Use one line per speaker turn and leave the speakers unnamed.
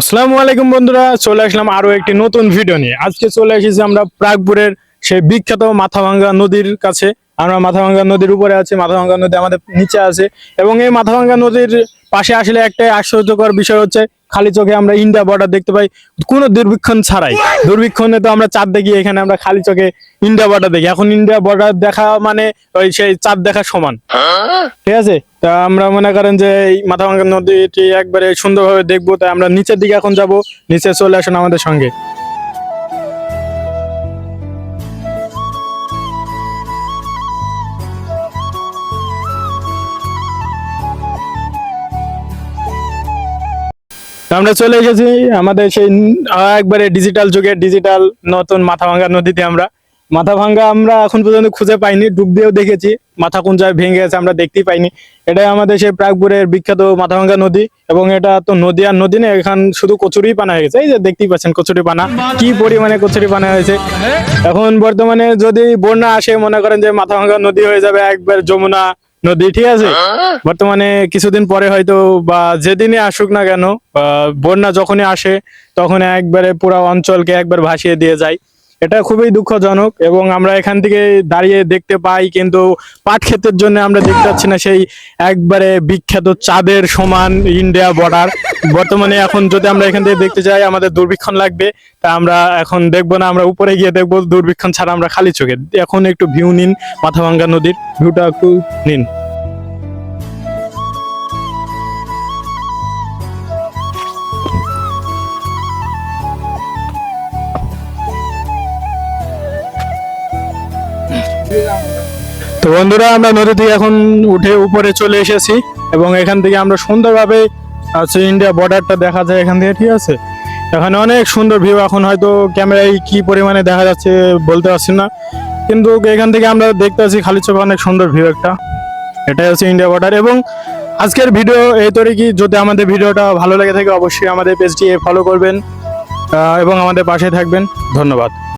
আসসালামু আলাইকুম বন্ধুরা, চলে আসলাম আরও একটি নতুন ভিডিও নিয়ে। আজকে চলে এসেছি আমরা প্রাগপুরের সেই বিখ্যাত মাথাভাঙ্গা নদীর কাছে। আমরা মাথাভাঙ্গা নদীর উপরে আছি, মাথাভাঙ্গা নদী আমাদের নিচে আছে। এবং এই মাথাভাঙ্গা নদীর পাশে আসলে একটা আশ্চর্যকর বিষয় হচ্ছে খালি চোখে আমরা ইন্ডিয়া বর্ডার দেখতে পাই, কোনো দুর্ভিক্ষণ ছাড়াই। দুর্ভিক্ষণে তো আমরা চাঁদ দেখি, এখানে আমরা খালি চোখে ইন্ডিয়া বর্ডার দেখি। এখন ইন্ডিয়া বর্ডার দেখা মানে ওই সেই চাঁদ দেখা সমান। ঠিক আছে? তা আমরা মনে করেন যে এই মাথাভাঙ্গা নদীটি একবারে সুন্দরভাবে দেখব, তাই আমরা নিচের দিকে এখন যাব, নিচে চলে আসুন আমাদের সঙ্গে। আমরা চলে এসেছি আমাদের সেই একবারে ডিজিটাল যুগের ডিজিটাল নতুন মাথাভাঙ্গা নদীতে আমরা। মাথাভাঙ্গা আমরা এখন পর্যন্ত খুঁজে পাইনি, ডুব দিয়েও দেখেছি। মাথা কোন জায়গায় ভেঙে গেছে, আমরা দেখতেই পাইনি। এটাই আমাদের সেই প্রাগপুরের বিখ্যাত মাথাভাঙ্গা নদী এবং এটা তো নদী আর নদী না, এখান শুধু কচুরি পানা হয়ে গেছে। এই যে দেখতেই পাচ্ছেন কচুরি পানা কি পরিমাণে কচুরি পানা হয়েছে। এখন বর্তমানে যদি বন্যা আসে, মনে করেন যে মাথাভাঙ্গা নদী হয়ে যাবে, একবার যমুনা নদী ঠিক আছে। বর্তমানে কিছুদিন পরে হয়তো বা যেদিনই আসুক না কেন আহ, বন্যা যখনই আসে তখন একবারে পুরো অঞ্চলকে একবার ভাসিয়ে দিয়ে যায়। এটা খুবই দুঃখজনক এবং আমরা এখান থেকে দাঁড়িয়ে দেখতে পাই, কিন্তু পাট ক্ষেতের জন্য আমরা দেখতে পাচ্ছি না সেই একবারে বিখ্যাত চাঁদের সমান ইন্ডিয়া বর্ডার বর্তমানে এখন যদি আমরা এখান থেকে দেখতে যাই, আমাদের দুর্ভিক্ষণ লাগবে। তা আমরা এখন দেখব না, আমরা উপরে গিয়ে দেখব, দুর্ভিক্ষণ ছাড়া আমরা খালি চোখে। এখন একটু ভিউ নিন, মাথাভাঙ্গা নদীর ভিউটা একটু নিন। তো বন্ধুরা, আমরা নদী থেকে এখন উঠে উপরে চলে এসেছি এবং এখান থেকে আমরা সুন্দরভাবে আছে ইন্ডিয়া বর্ডারটা দেখা যায় এখান থেকে, ঠিক আছে? এখানে অনেক সুন্দর ভিউ এখন হয়তো ক্যামেরায় কি পরিমাণে দেখা যাচ্ছে বলতে পারছি না। কিন্তু এখান থেকে আমরা দেখতে পাচ্ছি খালি চোখে অনেক সুন্দর ভিউ একটা। এটাই হচ্ছে ইন্ডিয়া বর্ডার এবং আজকের ভিডিও এই তরিকি যদি আমাদের ভিডিওটা ভালো লেগে থাকে, অবশ্যই আমাদের পেজটি ফলো করবেন এবং আমাদের পাশে থাকবেন। ধন্যবাদ।